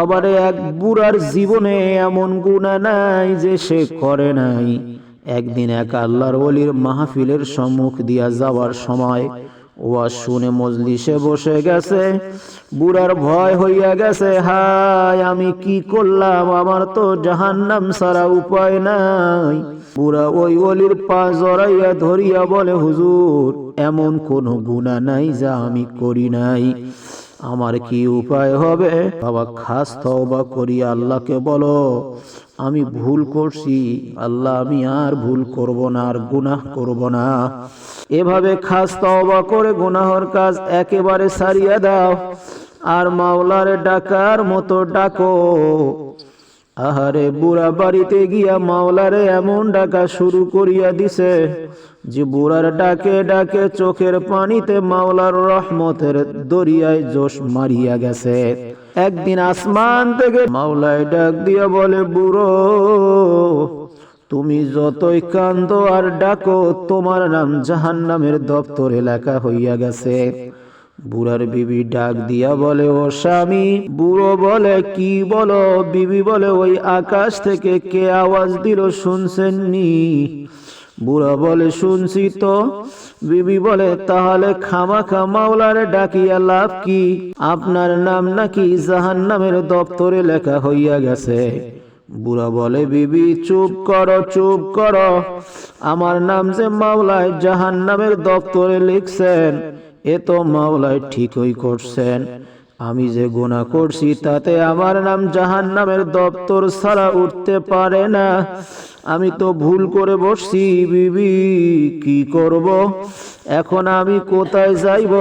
আবার এক বুড়ার জীবনে এমন গুণা নাই যে সে করে নাই। একদিন এক আল্লাহর অলির মাহফিলের সম্মুখ দিয়া যাওয়ার সময় ওয়া শুনে মজলিসে বসে গেছে। বুড়ার ভয় হইয়া গেছে, হায়, আমি কি করলাম? আমার তো জাহান্নাম সারা উপায় নাই। বুড়া ওই অলির পা জড়াইয়া ধরিয়া বলে, হুজুর, এমন কোনো গুণা নাই যা আমি করি নাই। আমার কি উপায় হবে? বাবা খাস তওবা করি আল্লাহকে বলো আমি ভুল করছি আল্লাহ আমি আর ভুল করব না আর গুনাহ করব না। এভাবে খাস তওবা করে গুনাহর কাজ একেবারে সারিয়ে দাও। আর মাওলার ডাকার মতো ডাকো। আহারে বুড়া বাড়িতে গিয়া মাওলারে এমন ডাকা শুরু করিয়া দিছে যে বুড়ার ডাকে ডাকে চোখের পানিতে মাওলার রহমতের দরিয়ায় জোশ মারিয়া গেছে। একদিন আসমান থেকে মাওলায় ডাক দিয়া বলে, বুড়ো, তুমি যতই কান্দ আর ডাকো, তোমার নাম জাহান্নামের দপ্তর এলাকা হইয়া গেছে। বুড়ার বিবি ডাক দিয়া বলে, ও স্বামী, বুড়ো বলে কি বলো? বিবি বলে, ওই আকাশ থেকে কে আওয়াজ দিল শুনছেন নি বুড়া বলে, শুনছি তো। বিবি বলে, তাহলে খামাখা মাওলারে ডাকিয়া লাভ কি? আপনার নাম নাকি জাহান নামের দপ্তরে লেখা হইয়া গেছে। বুড়া বলে, বিবি, চুপ করো চুপ করো। আমার নাম যে মাওলায় জাহান নামের দপ্তরে লিখছেন এ তো মাওলায় ঠিকই করছেন। আমি যে গোনা করছি, তাতে আমার নাম জাহান নামের দপ্তর ছাড়া উঠতে পারে না। আমি তো ভুল করে বসছি, বিবি, কি করব? এখন আমি কোথায় যাইব?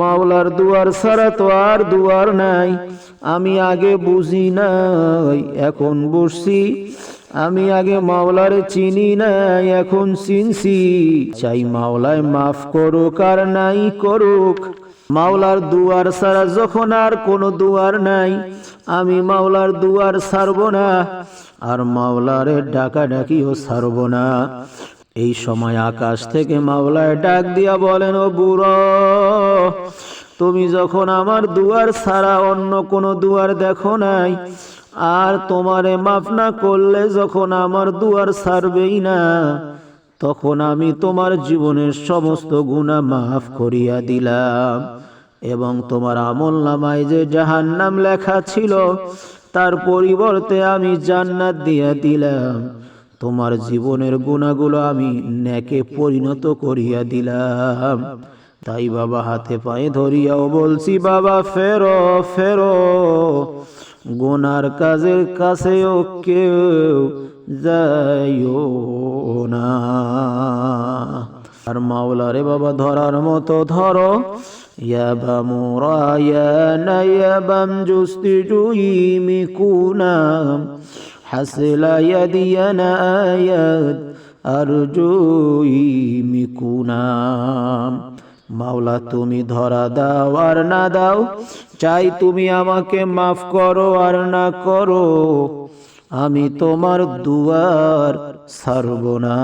মাওলার দুয়ার ছাড়া তো আর দুয়ার নাই। আমি আগে বুঝি নাই, এখন বসছি আমি আগে মাওলারে চিনি নাই, এখন চিনছি। চাই মাওলায় মাফ করুক আর নাই করুক। মাওলার দুয়ার ছাড়া যখন আর কোনো দুয়ার নাই, আমি মাওলার দুয়ার ছাড়ব না, আর মাওলারে ডাকা ডাকিও ছাড়ব না। এই সময় আকাশ থেকে মাওলায় ডাক দিয়া বলেন, ও বুড়ো, তুমি যখন আমার দুয়ার ছাড়া অন্য কোনো দুয়ার দেখো নাই, আর তোমারে মাফ না করলে যখন আমার দুয়ার ছাড়বেই না, তখন আমি তোমার জীবনের সমস্ত গুণা মাফ করিয়া দিলাম। এবং তোমার আমল নামায় যে জাহান নাম লেখা ছিল, তার পরিবর্তে আমি জান্নাত দিয়া দিলাম। তোমার জীবনের গুণাগুলো আমি ন্যাকে পরিণত করিয়া দিলাম। তাই বাবা হাতে পায়ে ধরিয়াও বলছি, বাবা, ফেরো ফেরো। গোনার কাজের কাছেও কেউ যাইও না। আর মাওলারে বাবা, ধরার মতো ধরো। ইয়াবা মোরা ইয়াবাম জুস্তি জুইমি কুনাম। হাসলা ইয়াদিয়ানা আয়াত আরজুইমি কুনাম মাওলা, তুমি ধরা দাও আর না দাও। চাই তুমি আমাকে মাফ করো আর না করো। আমি তোমার দুয়ার সারব না।